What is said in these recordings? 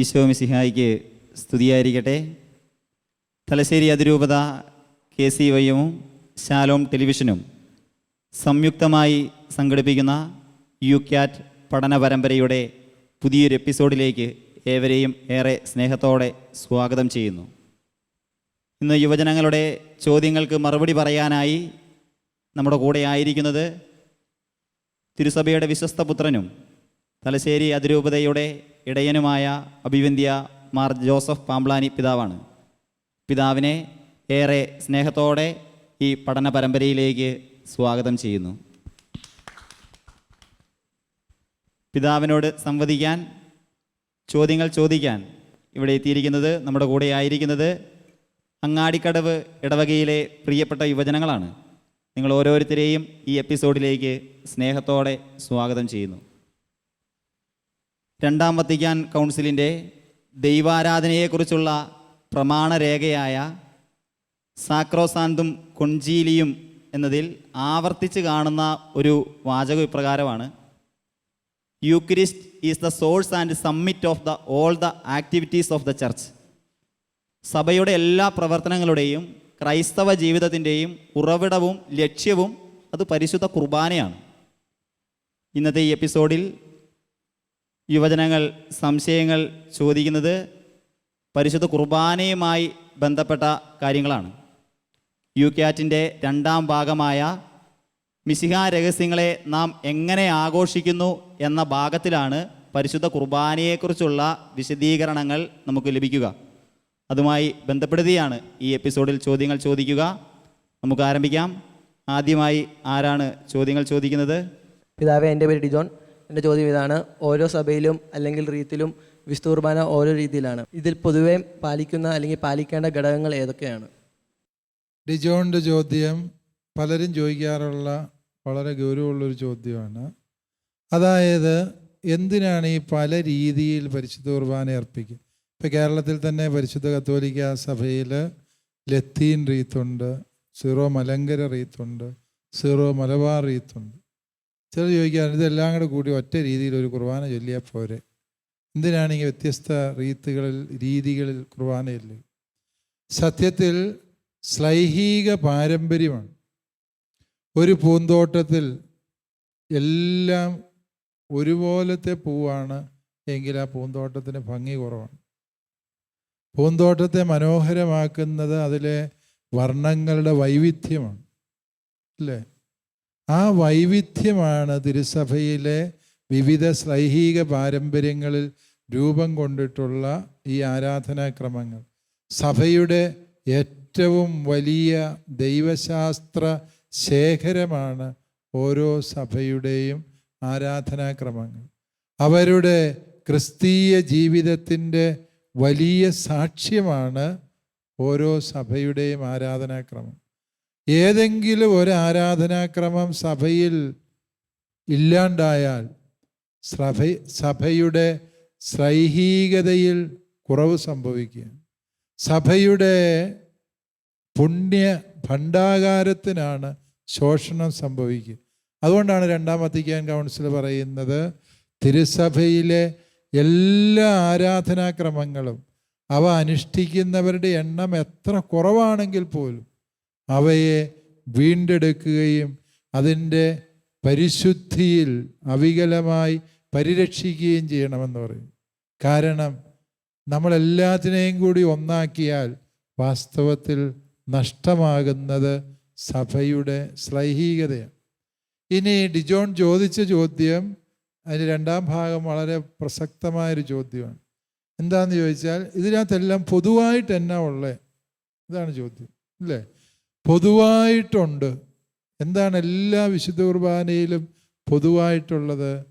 ഈശോ മിസിഹായിക്ക് സ്തുതിയായിരിക്കട്ടെ. തലശ്ശേരി അതിരൂപത K C വൈയും ശാലോം ടെലിവിഷനും സംയുക്തമായി സംഘടിപ്പിക്കുന്ന യു ക്യാറ്റ് പഠന പരമ്പരയുടെ പുതിയൊരു എപ്പിസോഡിലേക്ക് ഏവരെയും ഏറെ സ്നേഹത്തോടെ സ്വാഗതം ചെയ്യുന്നു. ഇന്ന് യുവജനങ്ങളുടെ ചോദ്യങ്ങൾക്ക് മറുപടി പറയാനായി നമ്മുടെ കൂടെ ആയിരിക്കുന്നത് തിരുസഭയുടെ വിശ്വസ്ത പുത്രനും തലശ്ശേരി അതിരൂപതയുടെ ഇടയനുമായ അഭിവന്ധ്യ മാർ ജോസഫ് പാമ്പ്ലാനി പിതാവാണ്. പിതാവിനെ ഏറെ സ്നേഹത്തോടെ ഈ പഠന പരമ്പരയിലേക്ക് സ്വാഗതം ചെയ്യുന്നു. പിതാവിനോട് സംവദിക്കാൻ ചോദ്യങ്ങൾ ചോദിക്കാൻ ഇവിടെ എത്തിയിരിക്കുന്നത് നമ്മുടെ കൂടെ ആയിരിക്കുന്നത് അങ്ങാടിക്കടവ് ഇടവകയിലെ പ്രിയപ്പെട്ട യുവജനങ്ങളാണ്. നിങ്ങൾ ഓരോരുത്തരെയും ഈ എപ്പിസോഡിലേക്ക് സ്നേഹത്തോടെ സ്വാഗതം ചെയ്യുന്നു. രണ്ടാം വത്തിക്കാൻ കൗൺസിലിന്റെ ദൈവാരാധനയെക്കുറിച്ചുള്ള പ്രമാണരേഖയായ സാക്രോസാന്തും കൊഞ്ചീലിയും എന്നതിൽ ആവർത്തിച്ച് കാണുന്ന ഒരു വാചകം ഇപ്രകാരമാണ് Eucharist is the source and summit of the all the activities of the church. സഭയുടെ എല്ലാ പ്രവർത്തനങ്ങളുടെയും ക്രൈസ്തവ ജീവിതത്തിന്റെയും ഉറവിടവും ലക്ഷ്യവും അത് പരിശുദ്ധ കുർബാനയാണ്. ഇന്നത്തെ ഈ എപ്പിസോഡിൽ യുവജനങ്ങൾ സംശയങ്ങൾ ചോദിക്കുന്നത് പരിശുദ്ധ കുർബാനയുമായി ബന്ധപ്പെട്ട കാര്യങ്ങളാണ്. യു ക്യാറ്റിന്റെ രണ്ടാം ഭാഗമായ മിശിഹ രഹസ്യങ്ങളെ നാം എങ്ങനെ ആഘോഷിക്കുന്നു എന്ന ഭാഗത്തിലാണ് പരിശുദ്ധ കുർബാനയെക്കുറിച്ചുള്ള വിശദീകരണങ്ങൾ നമുക്ക് ലഭിക്കുക. അതുമായി ബന്ധപ്പെടുത്തിയാണ് ഈ എപ്പിസോഡിൽ ചോദ്യങ്ങൾ ചോദിക്കുക. നമുക്ക് ആരംഭിക്കാം. ആദ്യമായി ആരാണ് ചോദ്യങ്ങൾ ചോദിക്കുന്നത്? പിതാവേ എന്റെ പേര് ഡിജോൺ. എന്റെ ചോദ്യം ഇതാണ്. ഓരോ സഭയിലും അല്ലെങ്കിൽ റീത്തിലും വിശുദ്ധ കുർബാന ഓരോ രീതിയിലാണ്. ഇതിൽ പൊതുവെ പാലിക്കുന്ന അല്ലെങ്കിൽ പാലിക്കേണ്ട ഘടകങ്ങൾ ഏതൊക്കെയാണ്? ഡിജോണിന്റെ ചോദ്യം പലരും ചോദിക്കാറുള്ള വളരെ ഗൗരവമുള്ളൊരു ചോദ്യമാണ്. അതായത് എന്തിനാണ് ഈ പല രീതിയിൽ പരിശുദ്ധ കുർബാന അർപ്പിക്കുക ഇപ്പോൾ കേരളത്തിൽ തന്നെ പരിശുദ്ധ കത്തോലിക്ക സഭയിൽ ലത്തീൻ റീത്തുണ്ട് സീറോ മലങ്കര റീത്തുണ്ട് സീറോ മലബാർ റീത്തുണ്ട്. ചിലർ ചോദിക്കാറുണ്ട് ഇതെല്ലാം കൂടെ കൂടി ഒറ്റ രീതിയിൽ ഒരു കുർബാന ചൊല്ലിയാൽ പോരെ? എന്തിനാണ് ഈ വ്യത്യസ്ത രീതികളിൽ രീതികളിൽ കുർബാനയില്ലേ സത്യത്തിൽ ശ്ലൈഹിക പാരമ്പര്യമാണ്. ഒരു പൂന്തോട്ടത്തിൽ എല്ലാം ഒരുപോലത്തെ പൂവാണ് എങ്കിൽ ആ പൂന്തോട്ടത്തിന് ഭംഗി കുറവാണ്. പൂന്തോട്ടത്തെ മനോഹരമാക്കുന്നത് അതിലെ വർണങ്ങളുടെ വൈവിധ്യമാണ്. അല്ലേ? ആ വൈവിധ്യമാണ് തിരുസഭയിലെ വിവിധ ശ്ലൈഹിക പാരമ്പര്യങ്ങളിൽ രൂപം കൊണ്ടിട്ടുള്ള ഈ ആരാധനാക്രമങ്ങൾ. സഭയുടെ ഏറ്റവും വലിയ ദൈവശാസ്ത്ര ശേഖരമാണ് ഓരോ സഭയുടെയും ആരാധനാക്രമങ്ങൾ. അവരുടെ ക്രിസ്തീയ ജീവിതത്തിന്റെ വലിയ സാക്ഷ്യമാണ് ഓരോ സഭയുടെയും ആരാധനാക്രമം. ഏതെങ്കിലും ഒരു ആരാധനാക്രമം സഭയിൽ ഇല്ലാണ്ടായാൽ സഭ സഭയുടെ ശ്രൈഹീകതയിൽ കുറവ് സംഭവിക്കുക. സഭയുടെ പുണ്യ ഭണ്ഡാകാരത്തിനാണ് ശോഷണം സംഭവിക്കുക. അതുകൊണ്ടാണ് രണ്ടാം വത്തിക്കാൻ കൗൺസിൽ പറയുന്നത് തിരുസഭയിലെ എല്ലാ ആരാധനാക്രമങ്ങളും അവ അനുഷ്ഠിക്കുന്നവരുടെ എണ്ണം എത്ര കുറവാണെങ്കിൽ പോലും അവയെ വീണ്ടെടുക്കുകയും അതിന്റെ പരിശുദ്ധിയിൽ അവികലമായി പരിരക്ഷിക്കുകയും ചെയ്യണമെന്ന് പറയും. കാരണം നമ്മളെല്ലാത്തിനെയും കൂടി ഒന്നാക്കിയാൽ വാസ്തവത്തിൽ നഷ്ടമാകുന്നത് സഭയുടെ ശ്ലൈഹികതയാണ് ഇനി ഡിജോൺ ചോദിച്ച ചോദ്യം അതിന് രണ്ടാം ഭാഗം വളരെ പ്രസക്തമായൊരു ചോദ്യമാണ്. എന്താണെന്ന് ചോദിച്ചാൽ ഇതിനകത്തെല്ലാം പൊതുവായിട്ട് എന്നാ ഉള്ളത് ഇതാണ് ചോദ്യം അല്ലേ പൊതുവായിട്ടുണ്ട്. എന്താണ് എല്ലാ വിശുദ്ധ കുർബാനയിലും പൊതുവായിട്ടുള്ളത്?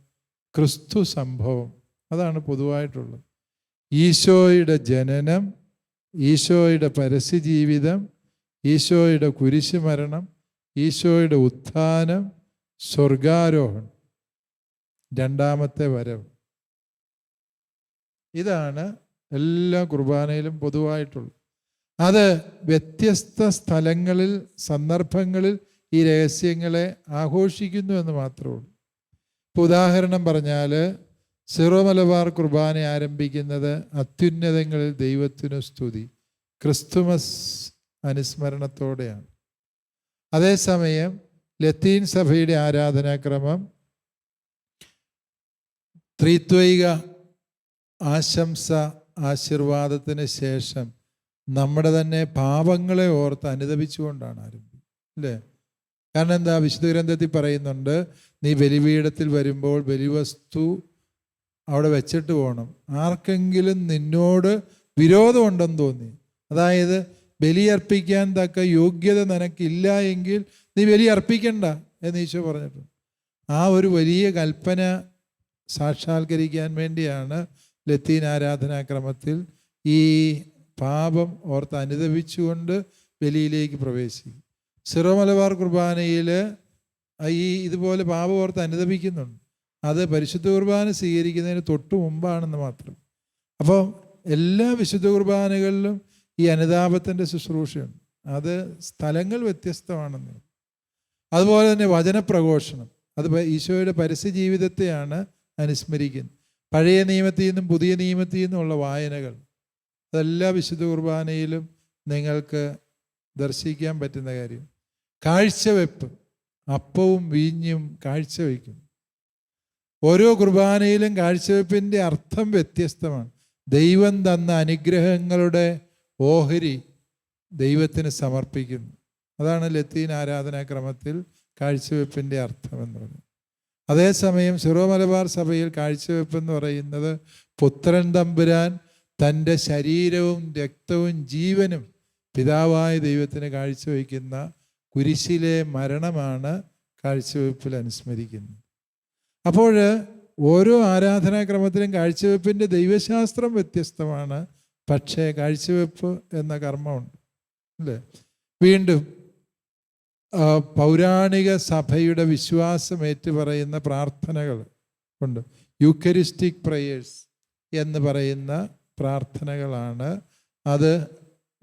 ക്രിസ്തു സംഭവം. അതാണ് പൊതുവായിട്ടുള്ളത്. ഈശോയുടെ ജനനം ഈശോയുടെ പരസ്യജീവിതം ഈശോയുടെ കുരിശുമരണം ഈശോയുടെ ഉത്ഥാനം സ്വർഗാരോഹണം. രണ്ടാമത്തെ വരവ്. ഇതാണ് എല്ലാ കുർബാനയിലും പൊതുവായിട്ടുള്ളത്. അത് വ്യത്യസ്ത സ്ഥലങ്ങളിൽ സന്ദർഭങ്ങളിൽ ഈ രഹസ്യങ്ങളെ ആഘോഷിക്കുന്നു എന്ന് മാത്രമേ ഉള്ളൂ. ഇപ്പോൾ ഉദാഹരണം പറഞ്ഞാൽ സിറോ മലബാർ കുർബാന ആരംഭിക്കുന്നത് അത്യുന്നതങ്ങളിൽ ദൈവത്തിനു സ്തുതി ക്രിസ്തുമസ് അനുസ്മരണത്തോടെയാണ്. അതേസമയം ലത്തീൻ സഭയുടെ ആരാധനാക്രമം ത്രിത്വൈക ആശംസ ആശീർവാദത്തിന് ശേഷം നമ്മുടെ തന്നെ പാപങ്ങളെ ഓർത്ത് അനുദപിച്ചുകൊണ്ടാണ് ആരംഭിക്കുന്നത് അല്ലേ? കാരണം എന്താ? വിശുദ്ധ ഗ്രന്ഥത്തിൽ പറയുന്നുണ്ട് നീ ബലിപീഠത്തിൽ വരുമ്പോൾ ബലിവസ്തു അവിടെ വെച്ചിട്ട് പോകണം ആർക്കെങ്കിലും നിന്നോട് വിരോധമുണ്ടെന്ന് തോന്നി. അതായത് ബലിയർപ്പിക്കാൻ തക്ക യോഗ്യത നിനക്കില്ല എങ്കിൽ നീ ബലി അർപ്പിക്കണ്ട എന്ന് ഈശോ പറഞ്ഞിട്ടുണ്ട്. ആ ഒരു വലിയ കൽപ്പന സാക്ഷാത്കരിക്കാൻ വേണ്ടിയാണ് ലത്തീൻ ആരാധനാക്രമത്തിൽ ഈ പാപം ഓർത്ത് അനുദപിച്ചുകൊണ്ട് ബലിയിലേക്ക് പ്രവേശിക്കും. സിറോ മലബാർ കുർബാനയിൽ ഈ ഇതുപോലെ പാപം ഓർത്ത് അനുദപിക്കുന്നുണ്ട്. അത് പരിശുദ്ധ കുർബാന സ്വീകരിക്കുന്നതിന് തൊട്ട് മുമ്പാണെന്ന് മാത്രം. അപ്പോൾ എല്ലാ വിശുദ്ധ കുർബാനകളിലും ഈ അനുതാപത്തിന്റെ ശുശ്രൂഷയുണ്ട്. അത് സ്ഥലങ്ങൾ വ്യത്യസ്തമാണെന്ന്. അതുപോലെ തന്നെ വചനപ്രഘോഷണം. അത് ഈശോയുടെ പരസ്യ ജീവിതത്തെയാണ് അനുസ്മരിക്കുന്നത്. പഴയ നിയമത്തിൽ നിന്നും പുതിയ നിയമത്തിൽ നിന്നുമുള്ള വായനകൾ. അതെല്ലാ വിശുദ്ധ കുർബാനയിലും നിങ്ങൾക്ക് ദർശിക്കാൻ പറ്റുന്ന കാര്യം. കാഴ്ചവെപ്പ്. അപ്പവും വീഞ്ഞും കാഴ്ചവെക്കും ഓരോ കുർബാനയിലും കാഴ്ചവെപ്പിന്റെ അർത്ഥം വ്യത്യസ്തമാണ്. ദൈവം തന്ന അനുഗ്രഹങ്ങളുടെ ഓഹരി ദൈവത്തിന് സമർപ്പിക്കുന്നു. അതാണ് ലത്തീൻ ആരാധനാക്രമത്തിൽ കാഴ്ചവെപ്പിന്റെ അർത്ഥം എന്ന് പറയുന്നത് അതേസമയം സിറോ മലബാർ സഭയിൽ കാഴ്ചവെപ്പ് എന്ന് പറയുന്നത് പുത്രൻ തമ്പുരാൻ തന്റെ ശരീരവും രക്തവും ജീവനും പിതാവായ ദൈവത്തിന് കാഴ്ചവെക്കുന്ന കുരിശിലെ മരണമാണ് കാഴ്ചവെപ്പിൽ അനുസ്മരിക്കുന്നത്. അപ്പോൾ ഓരോ ആരാധനാക്രമത്തിലും കാഴ്ചവെപ്പിന്റെ ദൈവശാസ്ത്രം വ്യത്യസ്തമാണ്. പക്ഷേ കാഴ്ചവെപ്പ് എന്ന കർമ്മമുണ്ട് അല്ലേ? വീണ്ടും പൗരാണിക സഭയുടെ വിശ്വാസം ഏറ്റുപറയുന്ന പ്രാർത്ഥനകൾ ഉണ്ട്. യൂക്കരിസ്റ്റിക് പ്രയേഴ്സ് എന്ന് പറയുന്ന പ്രാർത്ഥനകളാണ്. അത്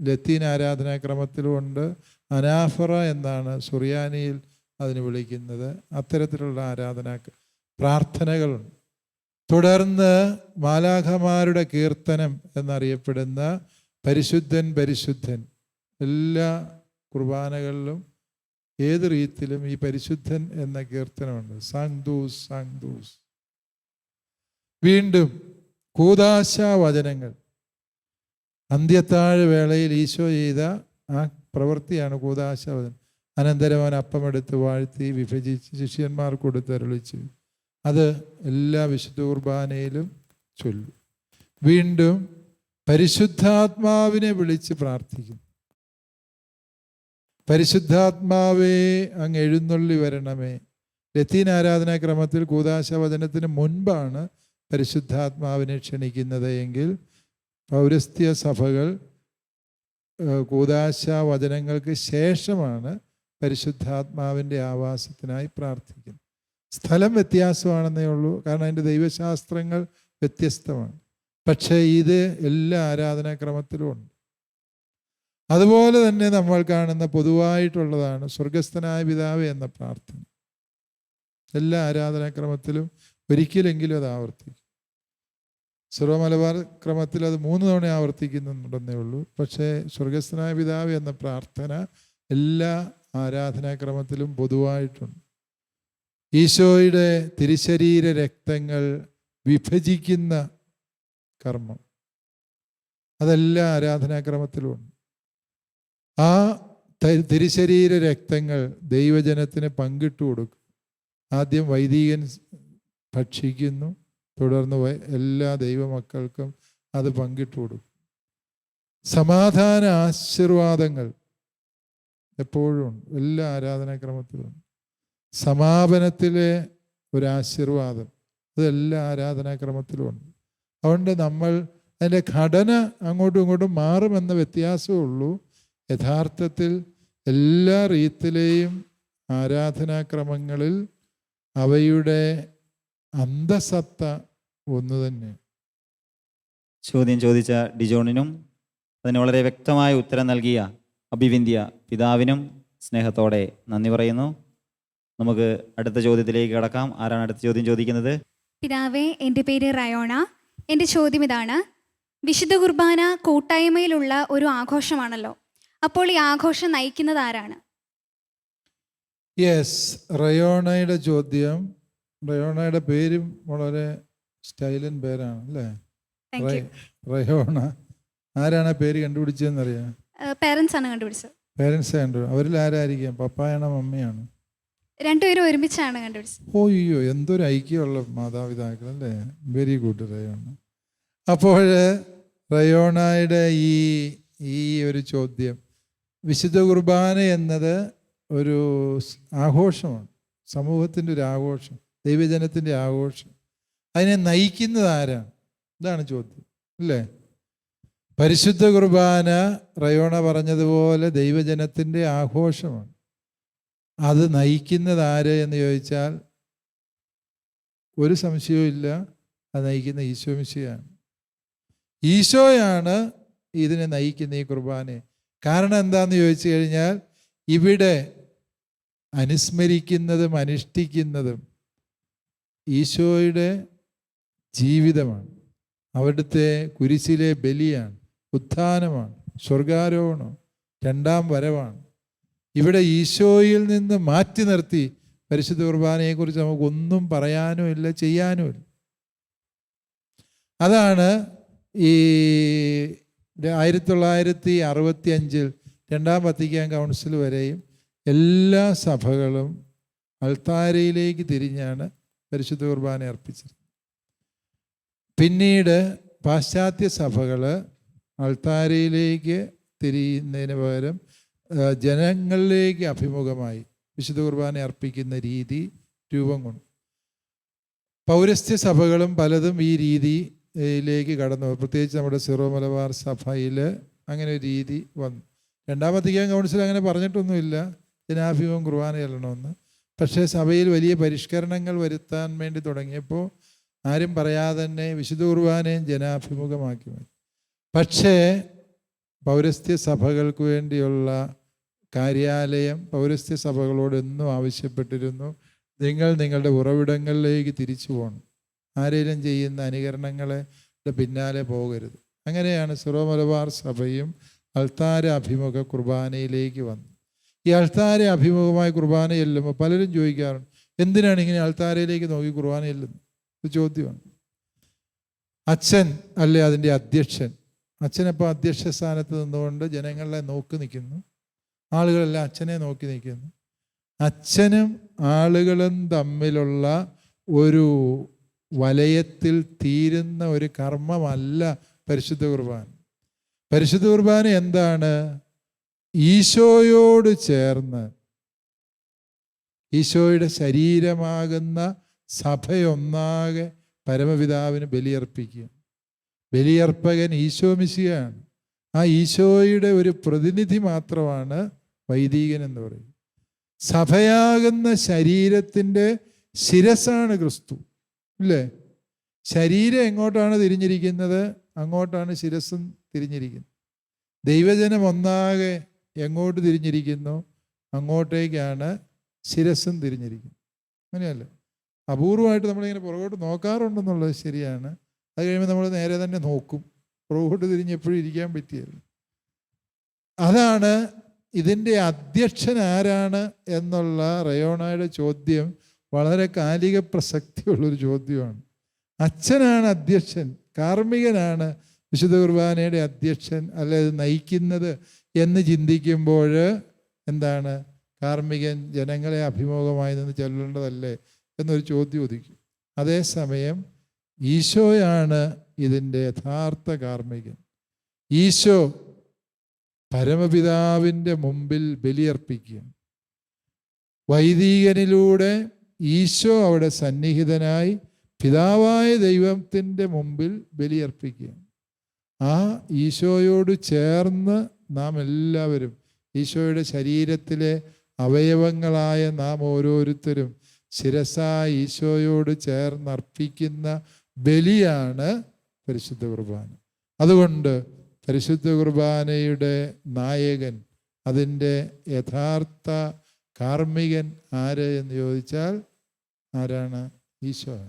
ലത്തീൻ ആരാധനാക്രമത്തിലുമുണ്ട്. അനാഫറ എന്നാണ് സുറിയാനിയിൽ അതിന് വിളിക്കുന്നത്. അത്തരത്തിലുള്ള ആരാധനാ പ്രാർത്ഥനകളുണ്ട്. തുടർന്ന് മാലാഖമാരുടെ കീർത്തനം എന്നറിയപ്പെടുന്ന പരിശുദ്ധൻ പരിശുദ്ധൻ. എല്ലാ കുർബാനകളിലും ഏത് റീത്തിലും ഈ പരിശുദ്ധൻ എന്ന കീർത്തനമുണ്ട്. സാങ്ദൂസ് സാങ്ദൂസ്. വീണ്ടും കൂതാശ വചനങ്ങൾ അന്ത്യത്താഴ് വേളയിൽ ഈശോ ചെയ്ത ആ പ്രവൃത്തിയാണ് കൂതാശ വചനം അനന്തരം അവൻ അപ്പമെടുത്ത് വാഴ്ത്തി വിഭജിച്ച് ശിഷ്യന്മാർ കൊടുത്ത് അരുളിച്ചു അത് എല്ലാ വിശുദ്ധ കുർബാനയിലും ചൊല്ലും. വീണ്ടും പരിശുദ്ധാത്മാവിനെ വിളിച്ച് പ്രാർത്ഥിക്കും പരിശുദ്ധാത്മാവേ അങ്ങ് എഴുന്നള്ളി വരണമേ. ലത്തീൻ ആരാധനാക്രമത്തിൽ കൂതാശ വചനത്തിന് മുൻപാണ് പരിശുദ്ധാത്മാവിനെ ക്ഷണിക്കുന്നത് എങ്കിൽ പൗരസ്ത്യ സഭകൾ കൂതാശ വചനങ്ങൾക്ക് ശേഷമാണ് പരിശുദ്ധാത്മാവിന്റെ ആവാസത്തിനായി പ്രാർത്ഥിക്കുന്നത്. സ്ഥലം വ്യത്യാസമാണെന്നേ ഉള്ളൂ. കാരണം അതിന്റെ ദൈവശാസ്ത്രങ്ങൾ വ്യത്യസ്തമാണ്. പക്ഷേ ഇത് എല്ലാ ആരാധനാക്രമത്തിലും ഉണ്ട്. അതുപോലെ തന്നെ നമ്മൾ കാണുന്ന പൊതുവായിട്ടുള്ളതാണ് സ്വർഗസ്ഥനായ പിതാവ് എന്ന പ്രാർത്ഥന. എല്ലാ ആരാധനാക്രമത്തിലും ഒരിക്കലെങ്കിലും അത് ആവർത്തിക്കും. സർവ മലബാർ ക്രമത്തിൽ അത് മൂന്ന് തവണ ആവർത്തിക്കുന്നുണ്ടെന്നേ ഉള്ളൂ. പക്ഷേ സ്വർഗസ്ഥനായ പിതാവ് എന്ന പ്രാർത്ഥന എല്ലാ ആരാധനാക്രമത്തിലും പൊതുവായിട്ടുണ്ട്. ഈശോയുടെ തിരുശരീര രക്തങ്ങൾ വിഭജിക്കുന്ന കർമ്മം. അതെല്ലാ ആരാധനാക്രമത്തിലുമുണ്ട് ആ തിരുശരീര രക്തങ്ങൾ ദൈവജനത്തിന് പങ്കിട്ടു കൊടുക്കും. ആദ്യം വൈദികൻ ഭക്ഷിക്കുന്നു. തുടർന്ന് എല്ലാ ദൈവമക്കൾക്കും അത് പങ്കിട്ടു കൊടുക്കും. സമാധാന ആശീർവാദങ്ങൾ എപ്പോഴും ഉണ്ട്. എല്ലാ ആരാധനാക്രമത്തിലും. സമാപനത്തിലെ ഒരു ആശീർവാദം. അത് എല്ലാ ആരാധനാക്രമത്തിലും ഉണ്ട്. അതുകൊണ്ട് നമ്മൾ അതിന്റെ ഘടന അങ്ങോട്ടും ഇങ്ങോട്ടും മാറുമെന്ന വ്യത്യാസമേ ഉള്ളൂ. യഥാർത്ഥത്തിൽ എല്ലാ റീത്തിലെയും ആരാധനാക്രമങ്ങളിൽ അവയുടെ അന്തസത്ത ഒന്ന് തന്നെ. ചോദ്യം ചോദിച്ച ഡിജോണിനും അതിന് വളരെ വ്യക്തമായ ഉത്തരം നൽകിയ അഭിവിന്ധ്യ പിതാവിനും സ്നേഹത്തോടെ നന്ദി പറയുന്നു. നമുക്ക് അടുത്ത ചോദ്യത്തിലേക്ക് കടക്കാം. ആരാണ് അടുത്ത ചോദ്യം ചോദിക്കുന്നത്? പിതാവേ എന്റെ പേര് റയോണ. എന്റെ ചോദ്യം ഇതാണ്. വിശുദ്ധ കുർബാന കൂട്ടായ്മയിലുള്ള ഒരു ആഘോഷമാണല്ലോ. അപ്പോൾ ഈ ആഘോഷം നയിക്കുന്നത് ആരാണ്? യെസ് റയോണയുടെ ചോദ്യം. റയോണയുടെ പേരും വളരെ സ്റ്റൈലൻ പേരാണ് അല്ലേ? റയോണ. ആരാണ് ആ പേര് കണ്ടുപിടിച്ചതെന്നറിയാം പേരൻസ് ആണ് കണ്ടുപിടിച്ചത്. പേരൻസ് കണ്ടു അവരിൽ ആരായിരിക്കും? പപ്പായാണോ മമ്മിയാണ്? രണ്ടുപേരും ഒരുമിച്ചാണ് കണ്ടുപിടിച്ചത്. ഓ അയ്യോ എന്തൊരു ഐക്യമുള്ള മാതാപിതാക്കൾ അല്ലേ? Very good Rayona. അപ്പോൾ റയോണയുടെ ഈ ഈ ഒരു ചോദ്യം വിശുദ്ധ കുർബാന എന്നത് ഒരു ആഘോഷമാണ്. സമൂഹത്തിന്റെ ഒരു ആഘോഷം ദൈവജനത്തിന്റെ ആഘോഷം. അതിനെ നയിക്കുന്നത് ആരാണ്? ഇതാണ് ചോദ്യം. അല്ലേ? പരിശുദ്ധ കുർബാന റയോണ പറഞ്ഞതുപോലെ ദൈവജനത്തിന്റെ ആഘോഷമാണ്. അത് നയിക്കുന്നത് ആര് എന്ന് ചോദിച്ചാൽ ഒരു സംശയവും ഇല്ല. അത് നയിക്കുന്ന ഈശോ മിശിയാണ് ഈശോയാണ് ഇതിനെ നയിക്കുന്ന ഈ കുർബാനയെ. കാരണം എന്താന്ന് ചോദിച്ചു കഴിഞ്ഞാൽ ഇവിടെ അനുസ്മരിക്കുന്നതും അനുഷ്ഠിക്കുന്നതും ഈശോയുടെ ജീവിതമാണ്. അവിടുത്തെ കുരിശിലെ ബലിയാണ്. ഉത്ഥാനമാണ്. സ്വർഗാരോഹണം രണ്ടാം വരവാണ്. ഇവിടെ ഈശോയിൽ നിന്ന് മാറ്റി നിർത്തി പരിശുദ്ധ കുർബാനയെക്കുറിച്ച് നമുക്കൊന്നും പറയാനും ഇല്ല ചെയ്യാനും ഇല്ല. അതാണ് ഈ ആയിരത്തി തൊള്ളായിരത്തി അറുപത്തി അഞ്ചിൽ രണ്ടാം വത്തിക്കാൻ കൗൺസിൽ വരെയും എല്ലാ സഭകളും അൾത്താരയിലേക്ക് തിരിഞ്ഞാണ് പരിശുദ്ധ കുർബാന അർപ്പിച്ചത്. പിന്നീട് പാശ്ചാത്യ സഭകൾ അൾത്താരയിലേക്ക് തിരിയുന്നതിന് പകരം ജനങ്ങളിലേക്ക് അഭിമുഖമായി വിശുദ്ധ കുർബാന അർപ്പിക്കുന്ന രീതി രൂപം കൊണ്ടു. പൗരസ്ത്യ സഭകളും പലതും ഈ രീതിയിലേക്ക് കടന്നു. പ്രത്യേകിച്ച് നമ്മുടെ സിറോ മലബാർ സഭയിൽ അങ്ങനെ ഒരു രീതി വന്നു. രണ്ടാം വത്തിക്കാൻ കൗൺസിൽ അങ്ങനെ പറഞ്ഞിട്ടൊന്നുമില്ല. ജനാഭിമുഖം കുർബാന ചെല്ലണമെന്ന് പക്ഷേ സഭയിൽ വലിയ പരിഷ്കരണങ്ങൾ വരുത്താൻ വേണ്ടി തുടങ്ങിയപ്പോൾ ആരും പറയാതെ തന്നെ വിശുദ്ധ കുർബാനയും ജനാഭിമുഖമാക്കി മാറ്റി പക്ഷേ പൗരസ്ത്യ സഭകൾക്ക് വേണ്ടിയുള്ള കാര്യാലയം പൗരസ്ത്യ സഭകളോട് എന്നും ആവശ്യപ്പെട്ടിരുന്നു. നിങ്ങൾ നിങ്ങളുടെ ഉറവിടങ്ങളിലേക്ക് തിരിച്ചു പോകണം. ആരെങ്കിലും ചെയ്യുന്ന അനുകരണങ്ങളെ പിന്നാലെ പോകരുത്. അങ്ങനെയാണ് സിറോ മലബാർ സഭയും അൾത്താര അഭിമുഖ കുർബാനയിലേക്ക് വന്നു ഈ അൾത്താര അഭിമുഖമായ കുർബാന ചെല്ലുമ്പോൾ പലരും ചോദിക്കാറുണ്ട് എന്തിനാണ് ഇങ്ങനെ അൾത്താരയിലേക്ക് നോക്കി കുർബാന ചെല്ലുന്നത് ചോദ്യമാണ്. അച്ഛൻ അല്ലേ അതിന്റെ അധ്യക്ഷൻ? അച്ഛനപ്പോൾ അധ്യക്ഷ സ്ഥാനത്ത് നിന്നുകൊണ്ട് ജനങ്ങളെ നോക്കി നിൽക്കുന്നു? ആളുകളെല്ലാം അച്ഛനെ നോക്കി നിൽക്കുന്നു. അച്ഛനും ആളുകളും തമ്മിലുള്ള ഒരു വലയത്തിൽ തീരുന്ന ഒരു കർമ്മമല്ല പരിശുദ്ധ കുർബാന. പരിശുദ്ധ കുർബാന എന്താണ്? ഈശോയോട് ചേർന്ന് ഈശോയുടെ ശരീരമാകുന്ന സഭയൊന്നാകെ പരമപിതാവിന് ബലിയർപ്പിക്കുക. ബലിയർപ്പകൻ ഈശോ മിശിയാണ് ആ ഈശോയുടെ ഒരു പ്രതിനിധി മാത്രമാണ് വൈദികൻ എന്ന് പറയുന്നത്. സഭയാകുന്ന ശരീരത്തിന്റെ ശിരസാണ് ക്രിസ്തു ഇല്ലേ? ശരീരം എങ്ങോട്ടാണ് തിരിഞ്ഞിരിക്കുന്നത്? അങ്ങോട്ടാണ് ശിരസും തിരിഞ്ഞിരിക്കുന്നത്. ദൈവജനം ഒന്നാകെ എങ്ങോട്ട് തിരിഞ്ഞിരിക്കുന്നു? അങ്ങോട്ടേക്കാണ് ശിരസും തിരിഞ്ഞിരിക്കുന്നത്. അങ്ങനെയല്ല? അപൂർവമായിട്ട് നമ്മളിങ്ങനെ പുറകോട്ട് നോക്കാറുണ്ടെന്നുള്ളത് ശരിയാണ്. അത് കഴിയുമ്പോൾ നമ്മൾ നേരെ തന്നെ നോക്കും. പുറകോട്ട് തിരിഞ്ഞ് എപ്പോഴും ഇരിക്കാൻ പറ്റിയല്ല? അതാണ് ഇതിന്റെ അധ്യക്ഷൻ ആരാണ് എന്നുള്ള റയോണയുടെ ചോദ്യം വളരെ കാലിക പ്രസക്തിയുള്ളൊരു ചോദ്യമാണ്. അച്ഛനാണ് അധ്യക്ഷൻ കാർമ്മികനാണ് വിശുദ്ധ കുർബാനയുടെ അധ്യക്ഷൻ അല്ലെ? നയിക്കുന്നത് എന്ന് ചിന്തിക്കുമ്പോൾ എന്താണ്? കാർമ്മികൻ ജനങ്ങളെ അഭിമുഖമായി നിന്ന് ചെല്ലേണ്ടതല്ലേ? എന്നൊരു ചോദ്യം ഉദിക്കും. അതേസമയം ഈശോയാണ് ഇതിന്റെ യഥാർത്ഥ കാർമ്മികൻ. ഈശോ പരമപിതാവിന്റെ മുമ്പിൽ ബലിയർപ്പിക്കുക വൈദികനിലൂടെ ഈശോ അവിടെ സന്നിഹിതനായി പിതാവായ ദൈവത്തിന്റെ മുമ്പിൽ ബലിയർപ്പിക്കുക ആ ഈശോയോട് ചേർന്ന് നാം എല്ലാവരും ഈശോയുടെ ശരീരത്തിലെ അവയവങ്ങളായ നാം ഓരോരുത്തരും ശിരസായി ഈശോയോട് ചേർന്നർപ്പിക്കുന്ന ബലിയാണ് പരിശുദ്ധ കുർബാന. അതുകൊണ്ട് പരിശുദ്ധ കുർബാനയുടെ നായകൻ അതിന്റെ യഥാർത്ഥ കാർമ്മികൻ ആര് എന്ന് ചോദിച്ചാൽ ആരാണ്? ഈശോ.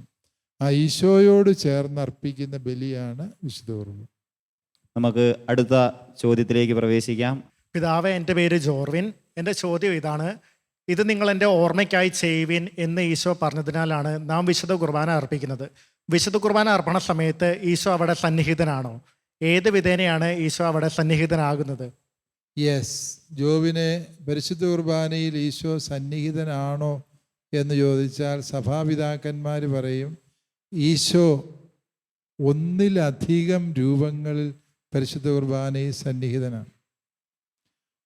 ആ ഈശോയോട് ചേർന്നർപ്പിക്കുന്ന ബലിയാണ് വിശുദ്ധ കുർബാന. നമുക്ക് അടുത്ത ചോദ്യത്തിലേക്ക് പ്രവേശിക്കാം. പിതാവ് എന്റെ പേര് ജോർവിൻ. എന്റെ ചോദ്യം ഇതാണ് ഇത് നിങ്ങൾ എന്റെ ഓർമ്മയ്ക്കായി ചെയ്യുവിൻ എന്ന് ഈശോ പറഞ്ഞതിനാലാണ് നാം വിശുദ്ധ കുർബാന അർപ്പിക്കുന്നത്. വിശുദ്ധ കുർബാന അർപ്പണ സമയത്ത് ഈശോ അവിടെ സന്നിഹിതനാണോ? ഏത് വിധേനയാണ് ഈശോ അവിടെ സന്നിഹിതനാകുന്നത്? യെസ് ജോബിനെ പരിശുദ്ധ കുർബാനയിൽ ഈശോ സന്നിഹിതനാണോ എന്ന് ചോദിച്ചാൽ സഭാപിതാക്കന്മാർ പറയും ഈശോ ഒന്നിലധികം രൂപങ്ങളിൽ പരിശുദ്ധ കുർബാനയിൽ സന്നിഹിതനാണ്.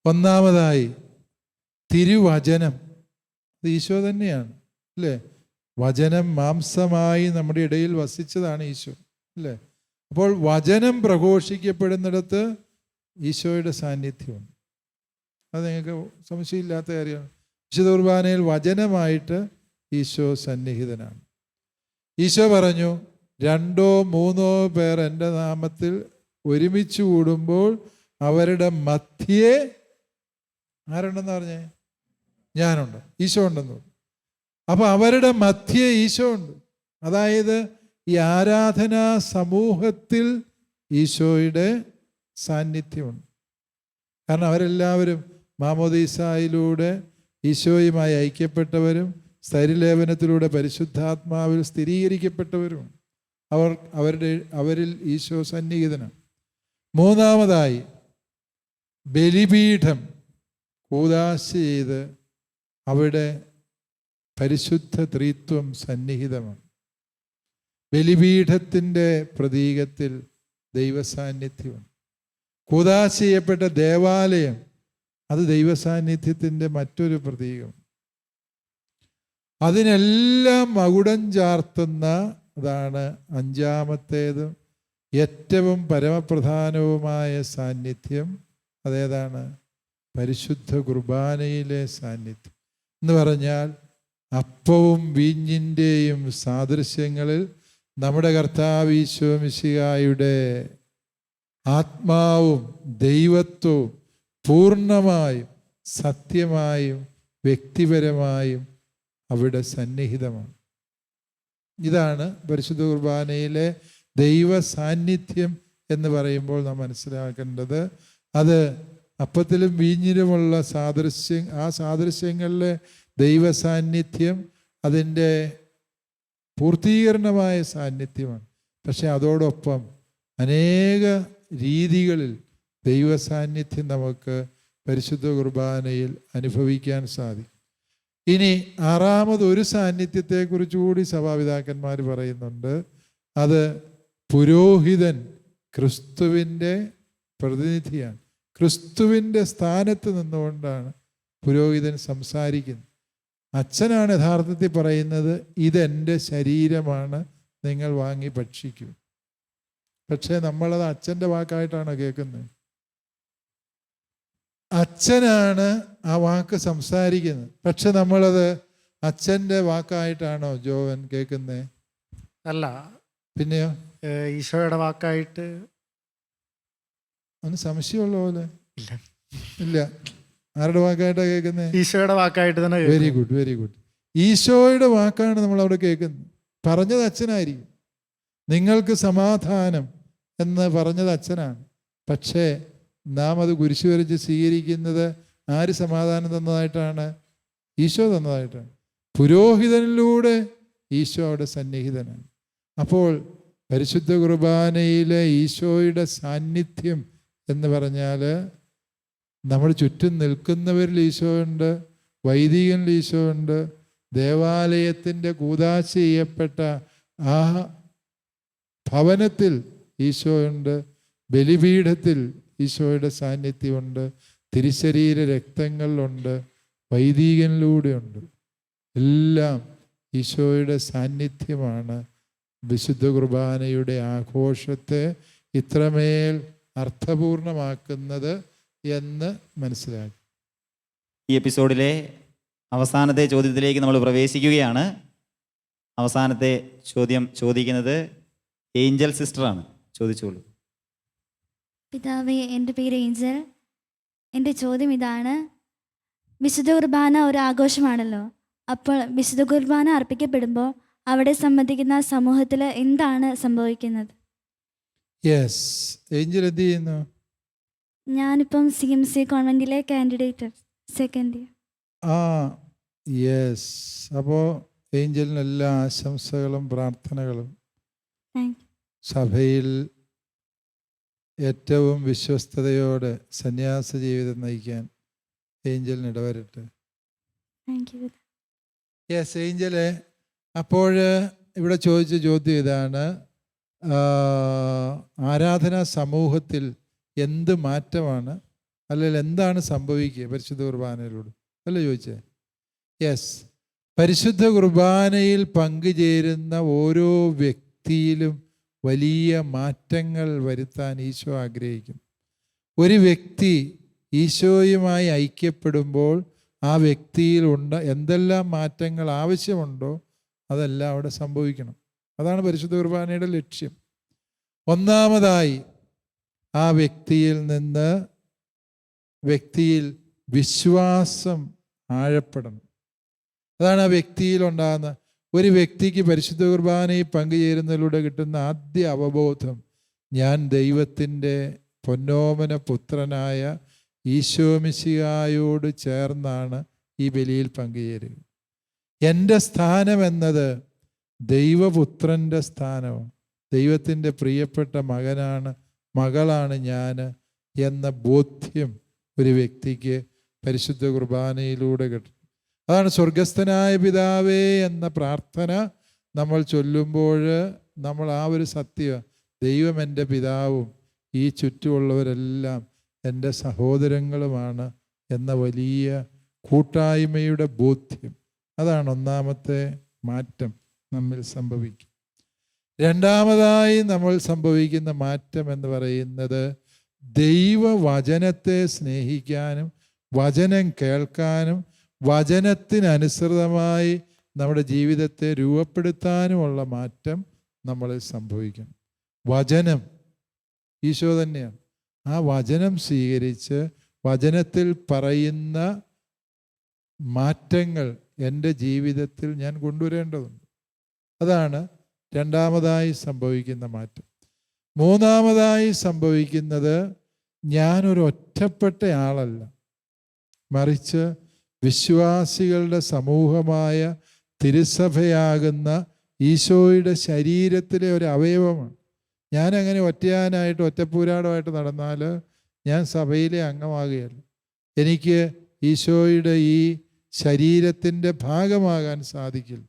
ഒന്നാമതായി തിരുവചനം. അത് ഈശോ തന്നെയാണ് അല്ലേ? വചനം മാംസമായി നമ്മുടെ ഇടയിൽ വസിച്ചതാണ് ഈശോ അല്ലേ? അപ്പോൾ വചനം പ്രഘോഷിക്കപ്പെടുന്നിടത്ത് ഈശോയുടെ സാന്നിധ്യമുണ്ട്. അത് നിങ്ങൾക്ക് സംശയമില്ലാത്ത കാര്യമാണ്. വിശുദ്ധ കുർബാനയിൽ വചനമായിട്ട് ഈശോ സന്നിഹിതനാണ്. ഈശോ പറഞ്ഞു രണ്ടോ മൂന്നോ പേർ എന്റെ നാമത്തിൽ ഒരുമിച്ച് കൂടുമ്പോൾ അവരുടെ മധ്യേ ആരുണ്ടെന്ന് പറഞ്ഞേ? ഞാനുണ്ട്. ഈശോ ഉണ്ടെന്ന് പറഞ്ഞു. അപ്പോൾ അവരുടെ മധ്യേ ഈശോ ഉണ്ട്. അതായത് ഈ ആരാധനാ സമൂഹത്തിൽ ഈശോയുടെ സാന്നിധ്യമുണ്ട്. കാരണം അവരെല്ലാവരും മാമോദീസായിലൂടെ ഈശോയുമായി ഐക്യപ്പെട്ടവരും സ്ഥൈര്യലേപനത്തിലൂടെ പരിശുദ്ധാത്മാവിൽ സ്ഥിരീകരിക്കപ്പെട്ടവരും അവർ അവരുടെ അവരിൽ ഈശോ സന്നിഹിതനാണ്. മൂന്നാമതായി ബലിപീഠം. കൂതാശ ചെയ്ത് അവിടെ പരിശുദ്ധ ത്രിത്വം സന്നിഹിതമാണ്. ബലിപീഠത്തിന്റെ പ്രതീകത്തിൽ ദൈവസാന്നിധ്യമുണ്ട്. കൂതാശ ചെയ്യപ്പെട്ട ദേവാലയം അത് ദൈവസാന്നിധ്യത്തിന്റെ മറ്റൊരു പ്രതീകം അതിനെല്ലാം മകുടം ചാർത്തുന്ന അതാണ് അഞ്ചാമത്തേതും ഏറ്റവും പരമപ്രധാനവുമായ സാന്നിധ്യം. അതേതാണ്? പരിശുദ്ധ കുർബാനയിലെ സാന്നിധ്യം. എന്ന് പറഞ്ഞാൽ അപ്പവും വീഞ്ഞിന്റെയും സാദൃശ്യങ്ങളിൽ നമ്മുടെ കർത്താവ് ഈശോ മിശിഹായുടെ ആത്മാവും ദൈവത്വവും പൂർണമായും സത്യമായും വ്യക്തിപരമായും അവിടെ സന്നിഹിതമാണ്. ഇതാണ് പരിശുദ്ധ കുർബാനയിലെ ദൈവ സാന്നിധ്യം എന്ന് പറയുമ്പോൾ നാം മനസ്സിലാക്കേണ്ടത്. അത് അപ്പത്തിലും വീഞ്ഞിലുമുള്ള സാദൃശ്യം ആ സാദൃശ്യങ്ങളിലെ ദൈവ സാന്നിധ്യം അതിന്റെ പൂർത്തീകരണമായ സാന്നിധ്യമാണ്. പക്ഷെ അതോടൊപ്പം അനേക രീതികളിൽ ദൈവ സാന്നിധ്യം നമുക്ക് പരിശുദ്ധ കുർബാനയിൽ അനുഭവിക്കാൻ സാധിക്കും. ഇനി ആറാമത് ഒരു സാന്നിധ്യത്തെക്കുറിച്ച് കൂടി സഭാപിതാക്കന്മാർ പറയുന്നുണ്ട്. അത് പുരോഹിതൻ ക്രിസ്തുവിന്റെ പ്രതിനിധിയാണ്. ക്രിസ്തുവിന്റെ സ്ഥാനത്ത് നിന്നുകൊണ്ടാണ് പുരോഹിതൻ സംസാരിക്കുന്നത്. അച്ഛനാണ് യഥാർത്ഥത്തിൽ പറയുന്നത് ഇതെന്റെ ശരീരമാണ് നിങ്ങൾ വാങ്ങി ഭക്ഷിക്കൂ. പക്ഷേ നമ്മളത് അച്ഛന്റെ വാക്കായിട്ടാണ് കേൾക്കുന്നത്? അച്ഛനാണ് ആ വാക്ക് സംസാരിക്കുന്നത്. പക്ഷെ നമ്മളത് അച്ഛന്റെ വാക്കായിട്ടാണോ ജോവൻ കേൾക്കുന്നത്? അല്ല. പിന്നെയോ? ഈശോയുടെ വാക്കായിട്ട് അവന് സംശയമുള്ള പോലെ. ഇല്ല. ആരുടെ വാക്കായിട്ടാണ് കേൾക്കുന്നത് ഈശോയുടെ വാക്കായിട്ട് തന്നെ വെരി ഗുഡ് വെരി ഗുഡ് ഈശോയുടെ വാക്കാണ് നമ്മൾ അവിടെ കേൾക്കുന്നത്. പറഞ്ഞത് അച്ഛനായിരിക്കും. നിങ്ങൾക്ക് സമാധാനം എന്ന് പറഞ്ഞത് അച്ഛനാണ്. പക്ഷേ നാം അത് കുരിശു വരച്ച് സ്വീകരിക്കുന്നത് ആര് സമാധാനം തന്നതായിട്ടാണ്? ഈശോ തന്നതായിട്ടാണ്. പുരോഹിതനിലൂടെ ഈശോ അവിടെ സന്നിഹിതനാണ്. അപ്പോൾ പരിശുദ്ധ കുർബാനയിലെ ഈശോയുടെ സാന്നിധ്യം എന്ന് പറഞ്ഞാൽ നമ്മൾ ചുറ്റും നിൽക്കുന്നവരിൽ ഈശോയുണ്ട് വൈദികനിൽ ഈശോയുണ്ട് ദേവാലയത്തിന്റെ കൂതാശ ചെയ്യപ്പെട്ട ആ ഭവനത്തിൽ ഈശോയുണ്ട് ബലിപീഠത്തിൽ ഈശോയുടെ സാന്നിധ്യമുണ്ട് തിരിശരീര രക്തങ്ങളിലുണ്ട് വൈദികനിലൂടെയുണ്ട്. എല്ലാം ഈശോയുടെ സാന്നിധ്യമാണ്. വിശുദ്ധ കുർബാനയുടെ ആഘോഷത്തെ ഇത്രമേൽ അർത്ഥപൂർണമാക്കുന്നത് എന്ന് മനസ്സിലാക്കി. ഈ എപ്പിസോഡിലെ അവസാനത്തെ ചോദ്യത്തിലേക്ക് നമ്മൾ പ്രവേശിക്കുകയാണ്. അവസാനത്തെ ചോദ്യം ചോദിക്കുന്നത് ഏഞ്ചൽ സിസ്റ്ററാണ്. ചോദിച്ചോളൂ. പിതാവേ എന്റെ പേര് ഏഞ്ചൽ. എന്റെ ചോദ്യം ഇതാണ്. വിശുദ്ധ കുർബാന ഒരു ആഘോഷമാണല്ലോ. അപ്പോൾ വിശുദ്ധ കുർബാന അർപ്പിക്കപ്പെടുമ്പോൾ അവിടെ സംബന്ധിക്കുന്ന സമൂഹത്തിൽ എന്താണ് സംഭവിക്കുന്നത്? യെസ് ഏഞ്ചൽ എന്ത് ചെയ്യുന്നു? ഞാനിപ്പം സി എം സി കോൺവെന്റിലെ കാൻഡിഡേറ്റ് സെക്കൻഡ് ഇയർ ആ യെസ് അപ്പോൾ ഏഞ്ചലിന് എല്ലാ ആശംസകളും പ്രാർത്ഥനകളും സഭയിൽ ഏറ്റവും വിശ്വസ്തയോടെ സന്യാസ ജീവിതം നയിക്കാൻ ഏഞ്ചലിന് ഇടവരട്ടെ. യെസ് ഏഞ്ചലെ അപ്പോൾ ഇവിടെ ചോദിച്ച ചോദ്യം ഇതാണ്. ആരാധനാ സമൂഹത്തിൽ എന്ത് മാറ്റമാണ്? അല്ലെങ്കിൽ എന്താണ് സംഭവിക്കുക പരിശുദ്ധ കുർബാനയിലൂടെ? അല്ല ചോദിച്ചേ? യെസ് പരിശുദ്ധ കുർബാനയിൽ പങ്കുചേരുന്ന ഓരോ വ്യക്തിയിലും വലിയ മാറ്റങ്ങൾ വരുത്താൻ ഈശോ ആഗ്രഹിക്കുന്നു. ഒരു വ്യക്തി ഈശോയുമായി ഐക്യപ്പെടുമ്പോൾ ആ വ്യക്തിയിൽ ഉണ്ട് എന്തെല്ലാം മാറ്റങ്ങൾ ആവശ്യമുണ്ടോ അതെല്ലാം അവിടെ സംഭവിക്കണം. അതാണ് പരിശുദ്ധ കുർബാനയുടെ ലക്ഷ്യം. ഒന്നാമതായി ആ വ്യക്തിയിൽ നിന്ന് വ്യക്തിയിൽ വിശ്വാസം ആഴപ്പെടണം. അതാണ് ആ വ്യക്തിയിൽ ഉണ്ടാകുന്ന ഒരു വ്യക്തിക്ക് പരിശുദ്ധ കുർബാനയിൽ പങ്കുചേരുന്നതിലൂടെ കിട്ടുന്ന ആദ്യ അവബോധം ഞാൻ ദൈവത്തിന്റെ പൊന്നോമന പുത്രനായ ഈശോമിശിയായോട് ചേർന്നാണ് ഈ ബലിയിൽ പങ്കുചേരുക. എന്റെ സ്ഥാനം എന്നത് ദൈവപുത്രന്റെ സ്ഥാനവും ദൈവത്തിന്റെ പ്രിയപ്പെട്ട മകനാണ് മകളാണ് ഞാൻ എന്ന ബോധ്യം ഒരു വ്യക്തിക്ക് പരിശുദ്ധ കുർബാനയിലൂടെ കിട്ടും. അതാണ് സ്വർഗസ്ഥനായ പിതാവേ എന്ന പ്രാർത്ഥന നമ്മൾ ചൊല്ലുമ്പോൾ നമ്മൾ ആ ഒരു സത്യം ദൈവം എന്റെ പിതാവും ഈ ചുറ്റുമുള്ളവരെല്ലാം എന്റെ സഹോദരങ്ങളുമാണ് എന്ന വലിയ കൂട്ടായ്മയുടെ ബോധ്യം. അതാണ് ഒന്നാമത്തെ മാറ്റം. നമ്മിൽ സംഭവിക്കും. രണ്ടാമതായി നമ്മൾ സംഭവിക്കുന്ന മാറ്റം എന്ന് പറയുന്നത് ദൈവവചനത്തെ സ്നേഹിക്കാനും വചനം കേൾക്കാനും വചനത്തിനനുസൃതമായി നമ്മുടെ ജീവിതത്തെ രൂപപ്പെടുത്താനുമുള്ള മാറ്റം നമ്മളിൽ സംഭവിക്കും. വചനം ഈശോ തന്നെയാണ്. ആ വചനം സ്വീകരിച്ച് വചനത്തിൽ പറയുന്ന മാറ്റങ്ങൾ എന്റെ ജീവിതത്തിൽ ഞാൻ കൊണ്ടുവരേണ്ടതുണ്ട്. അതാണ് രണ്ടാമതായി സംഭവിക്കുന്ന മാറ്റം. മൂന്നാമതായി സംഭവിക്കുന്നത് ഞാനൊരു ഒറ്റപ്പെട്ട ആളല്ല മറിച്ച് വിശ്വാസികളുടെ സമൂഹമായ തിരുസഭയാകുന്ന ഈശോയുടെ ശരീരത്തിലെ ഒരു അവയവമാണ്. ഞാൻ അങ്ങനെ ഒറ്റയാനായിട്ട് ഒറ്റപ്പൂരാടമായിട്ട് നടന്നാൽ ഞാൻ സഭയിലെ അംഗമാകുകയല്ല. എനിക്ക് ഈശോയുടെ ഈ ശരീരത്തിന്റെ ഭാഗമാകാൻ സാധിക്കില്ല.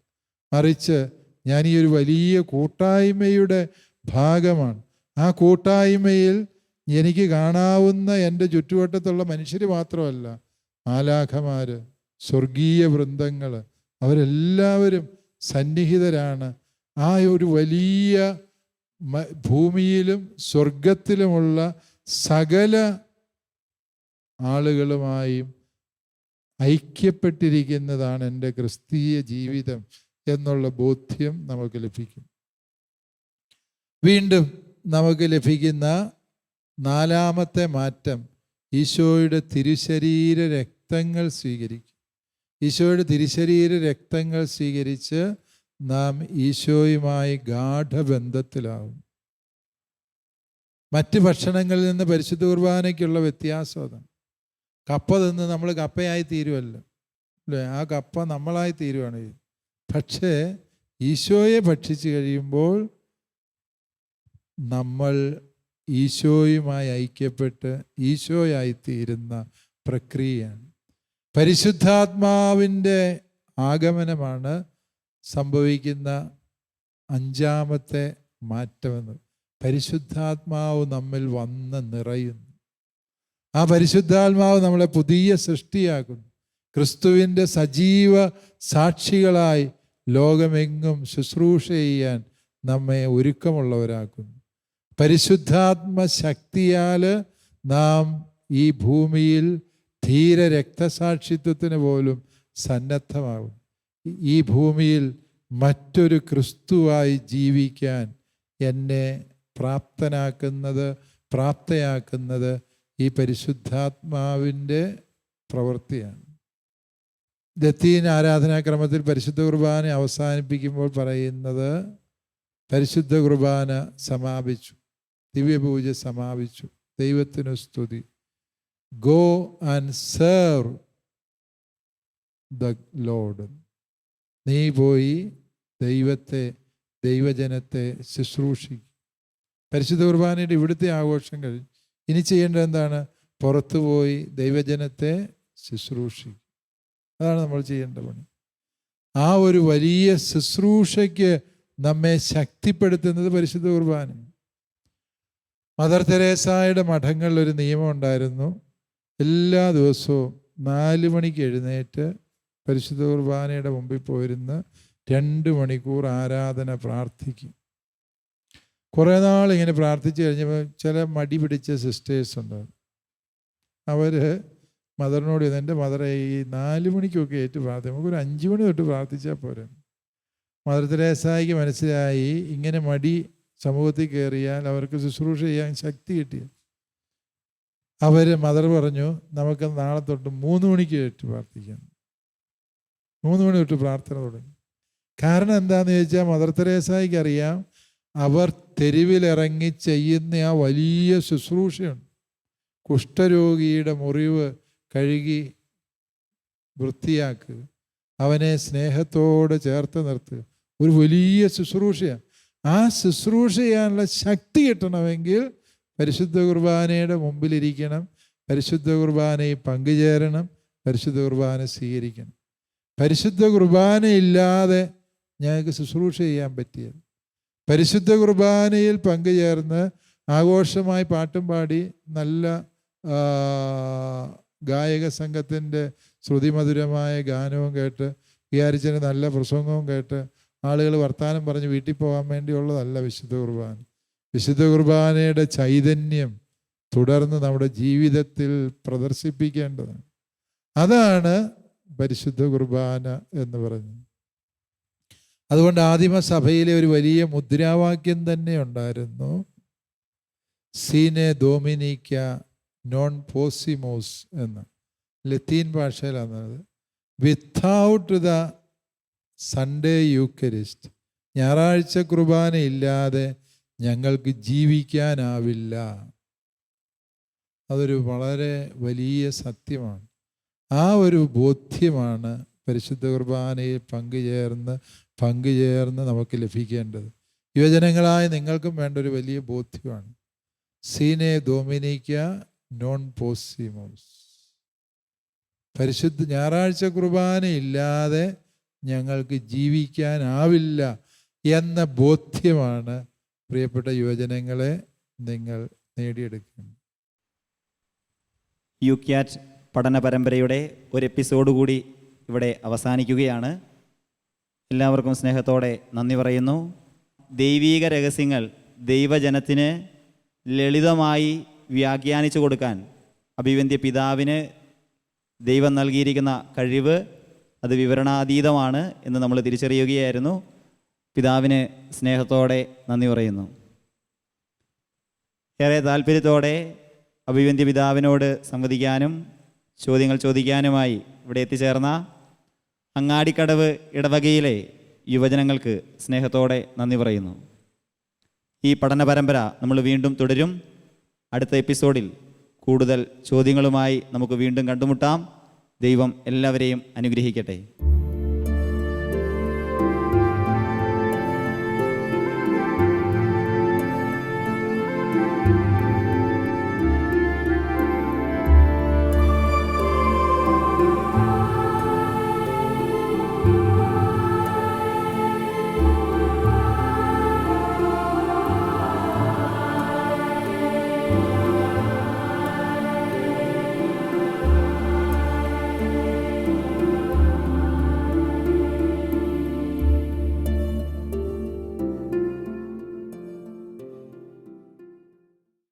മറിച്ച് ഞാൻ ഈ ഒരു വലിയ കൂട്ടായ്മയുടെ ഭാഗമാണ്. ആ കൂട്ടായ്മയിൽ എനിക്ക് കാണാവുന്ന എന്റെ ചുറ്റുവട്ടത്തുള്ള മനുഷ്യർ മാത്രമല്ല ആലാഖമാർ സ്വർഗീയ വൃന്ദങ്ങൾ അവരെല്ലാവരും സന്നിഹിതരാണ്. ആ ഒരു വലിയ ഭൂമിയിലും സ്വർഗത്തിലുമുള്ള സകല ആളുകളുമായും ഐക്യപ്പെട്ടിരിക്കുന്നതാണ് എന്റെ ക്രിസ്തീയ ജീവിതം. എന്നുള്ള ബോധ്യം നമുക്ക് ലഭിക്കും. വീണ്ടും നമുക്ക് ലഭിക്കുന്ന നാലാമത്തെ മാറ്റം ഈശോയുടെ തിരുശരീര രക്തങ്ങൾ സ്വീകരിക്കും. ഈശോയുടെ തിരുശരീര രക്തങ്ങൾ സ്വീകരിച്ച് നാം ഈശോയുമായി ഗാഠബന്ധത്തിലാവും. മറ്റ് ഭക്ഷണങ്ങളിൽ നിന്ന് പരിശുദ്ധ കുർബാനയ്ക്കുള്ള വ്യത്യാസം അതാണ്. കപ്പ തിന്ന് നമ്മൾ കപ്പയായി തീരുമല്ലോ അല്ലേ? ആ കപ്പ നമ്മളായി തീരുവാണ് ചെയ്യുന്നത്. പക്ഷേ ഈശോയെ ഭക്ഷിച്ചു കഴിയുമ്പോൾ നമ്മൾ ഈശോയുമായി ഐക്യപ്പെട്ട് ഈശോയായിത്തീരുന്ന പ്രക്രിയയാണ്. പരിശുദ്ധാത്മാവിന്റെ ആഗമനമാണ് സംഭവിക്കുന്ന അഞ്ചാമത്തെ മാറ്റമെന്ന്. പരിശുദ്ധാത്മാവ് നമ്മിൽ വന്ന് നിറയുന്നു. ആ പരിശുദ്ധാത്മാവ് നമ്മളെ പുതിയ സൃഷ്ടിയാക്കുന്നു. ക്രിസ്തുവിന്റെ സജീവ സാക്ഷികളായി ലോകമെങ്ങും ശുശ്രൂഷ ചെയ്യാൻ നമ്മെ ഒരുക്കമുള്ളവരാക്കുന്നു. പരിശുദ്ധാത്മ ശക്തിയാൽ നാം ഈ ഭൂമിയിൽ ധീര രക്തസാക്ഷിത്വത്തിന് പോലും സന്നദ്ധമാകും. ഈ ഭൂമിയിൽ മറ്റൊരു ക്രിസ്തുവായി ജീവിക്കാൻ എന്നെ പ്രാപ്തനാക്കുന്നത് പ്രാപ്തയാക്കുന്നത് ഈ പരിശുദ്ധാത്മാവിന്റെ പ്രവൃത്തിയാണ്. ദത്തീൻ ആരാധനാക്രമത്തിൽ പരിശുദ്ധ കുർബാന അവസാനിപ്പിക്കുമ്പോൾ പറയുന്നത് പരിശുദ്ധ കുർബാന സമാപിച്ചു. ദിവ്യപൂജ സമാപിച്ചു. ദൈവത്തിനു സ്തുതി. Go and serve the lord നീ പോയി ദൈവത്തെ ദൈവജനത്തെ ശുശ്രൂഷിക്കും. പരിശുദ്ധ കുർബാനയുടെ ഇവിടുത്തെ ആഘോഷം കഴിഞ്ഞു ഇനി ചെയ്യേണ്ടത് എന്താണ്? പുറത്തു പോയി ദൈവജനത്തെ ശുശ്രൂഷിക്കും. അതാണ് നമ്മൾ ചെയ്യേണ്ട പണി. ആ ഒരു വലിയ ശുശ്രൂഷയ്ക്ക് നമ്മെ ശക്തിപ്പെടുത്തുന്നത് പരിശുദ്ധ കുർബാന മദർ തെരേസായുടെ മഠങ്ങളിൽ ഒരു നിയമം ഉണ്ടായിരുന്നു. എല്ലാ ദിവസവും നാല് മണിക്ക് എഴുന്നേറ്റ് പരിശുദ്ധ കുർബാനയുടെ മുമ്പിൽ പോയിരുന്ന് രണ്ട് മണിക്കൂർ ആരാധന പ്രാർത്ഥിക്കും. കുറേ നാൾ ഇങ്ങനെ പ്രാർത്ഥിച്ചു കഴിഞ്ഞപ്പോൾ ചില മടി പിടിച്ച സിസ്റ്റേഴ്സ് ഉണ്ട് അവർ മദറിനോട് ചെയ്ത്. എന്റെ മദറെ ഈ നാല് മണിക്കൊക്കെ ഏറ്റു പ്രാർത്ഥിക്കും നമുക്കൊരു അഞ്ച് മണി തൊട്ട് പ്രാർത്ഥിച്ചാൽ പോരെ. മദർ തെരേസായിക്ക് മനസ്സിലായി ഇങ്ങനെ മടി സമൂഹത്തിൽ കയറിയാൽ അവർക്ക് ശുശ്രൂഷ ചെയ്യാൻ ശക്തി കിട്ടി. അവർ മദർ പറഞ്ഞു നമുക്ക് നാളെ തൊട്ട് മൂന്ന് മണിക്ക് ഏറ്റു പ്രാർത്ഥിക്കാം. മൂന്ന് മണി തൊട്ട് പ്രാർത്ഥന തുടങ്ങി. കാരണം എന്താണെന്ന് ചോദിച്ചാൽ മദർ തെരേസായിക്ക് അറിയാം അവർ തെരുവിലിറങ്ങി ചെയ്യുന്ന ആ വലിയ ശുശ്രൂഷയുണ്ട്. കുഷ്ഠരോഗിയുടെ മുറിവ് കഴുകി വൃത്തിയാക്കുക അവനെ സ്നേഹത്തോടെ ചേർത്ത് നിർത്തുക ഒരു വലിയ ശുശ്രൂഷയാണ്. ആ ശുശ്രൂഷ ചെയ്യാനുള്ള ശക്തി കിട്ടണമെങ്കിൽ പരിശുദ്ധ കുർബാനയുടെ മുമ്പിലിരിക്കണം. പരിശുദ്ധ കുർബാനയിൽ പങ്കുചേരണം. പരിശുദ്ധ കുർബാന സ്വീകരിക്കണം. പരിശുദ്ധ കുർബാന ഇല്ലാതെ ഞങ്ങൾക്ക് ശുശ്രൂഷ ചെയ്യാൻ പറ്റിയത് പരിശുദ്ധ കുർബാനയിൽ പങ്കുചേർന്ന് ആഘോഷമായി പാട്ടും പാടി നല്ല ഗായക സംഘത്തിന്റെ ശ്രുതിമധുരമായ ഗാനവും കേട്ട് വിചാരിച്ചതിന് നല്ല പ്രസംഗവും കേട്ട് ആളുകൾ വർത്തമാനം പറഞ്ഞ് വീട്ടിൽ പോകാൻ വേണ്ടിയുള്ളതല്ല വിശുദ്ധ കുർബാന. വിശുദ്ധ കുർബാനയുടെ ചൈതന്യം തുടർന്ന് നമ്മുടെ ജീവിതത്തിൽ പ്രദർശിപ്പിക്കേണ്ടതാണ്. അതാണ് പരിശുദ്ധ കുർബാന എന്ന് പറഞ്ഞു അതുകൊണ്ട് ആദിമസഭയിലെ ഒരു വലിയ മുദ്രാവാക്യം തന്നെ ഉണ്ടായിരുന്നു. സീനെ ഡോമിനിക്ക നോൺ പോസിമോസ് എന്ന്. ലത്തീൻ ഭാഷയിലാണ് വിത്തൗട്ട് ദ സൺഡേ യൂക്കരിസ്റ്റ് ഞായറാഴ്ച കുർബാന ഇല്ലാതെ ഞങ്ങൾക്ക് ജീവിക്കാനാവില്ല. അതൊരു വളരെ വലിയ സത്യമാണ്. ആ ഒരു ബോധ്യമാണ് പരിശുദ്ധ കുർബാനയിൽ പങ്കുചേർന്ന് പങ്കുചേർന്ന് നമുക്ക് ലഭിക്കേണ്ടത്. യുവജനങ്ങളായ നിങ്ങൾക്കും വേണ്ട ഒരു വലിയ ബോധ്യമാണ്. സീനെ ഡോമിനിക്ക നോൺ പോസിമോസ് പരിശുദ്ധ ഞായറാഴ്ച കുർബാന ഇല്ലാതെ ഞങ്ങൾക്ക് ജീവിക്കാനാവില്ല എന്ന ബോധ്യമാണ് പ്രിയപ്പെട്ട യുവജനങ്ങളെ നിങ്ങൾ നേടിയെടുക്കുന്നത്. യു ക്യാറ്റ് പഠന പരമ്പരയുടെ ഒരു എപ്പിസോഡ് കൂടി ഇവിടെ അവസാനിക്കുകയാണ്. എല്ലാവർക്കും സ്നേഹത്തോടെ നന്ദി പറയുന്നു. ദൈവീക രഹസ്യങ്ങൾ ദൈവജനത്തിന് ലളിതമായി വ്യാഖ്യാനിച്ചു കൊടുക്കാൻ അഭിവന്ധ്യ പിതാവിന് ദൈവം നൽകിയിരിക്കുന്ന കഴിവ് അത് വിവരണാതീതമാണ് എന്ന് നമ്മൾ തിരിച്ചറിയുകയായിരുന്നു. പിതാവിന് സ്നേഹത്തോടെ നന്ദി പറയുന്നു. ഏറെ താല്പര്യത്തോടെ അഭിവന്ധ്യ പിതാവിനോട് സംവദിക്കാനും ചോദ്യങ്ങൾ ചോദിക്കാനുമായി ഇവിടെ എത്തിച്ചേർന്ന അങ്ങാടിക്കടവ് ഇടവകയിലെ യുവജനങ്ങൾക്ക് സ്നേഹത്തോടെ നന്ദി പറയുന്നു. ഈ പഠന പരമ്പര നമ്മൾ വീണ്ടും തുടരും. അടുത്ത എപ്പിസോഡിൽ കൂടുതൽ ചോദ്യങ്ങളുമായി നമുക്ക് വീണ്ടും കണ്ടുമുട്ടാം. ദൈവം എല്ലാവരെയും അനുഗ്രഹിക്കട്ടെ.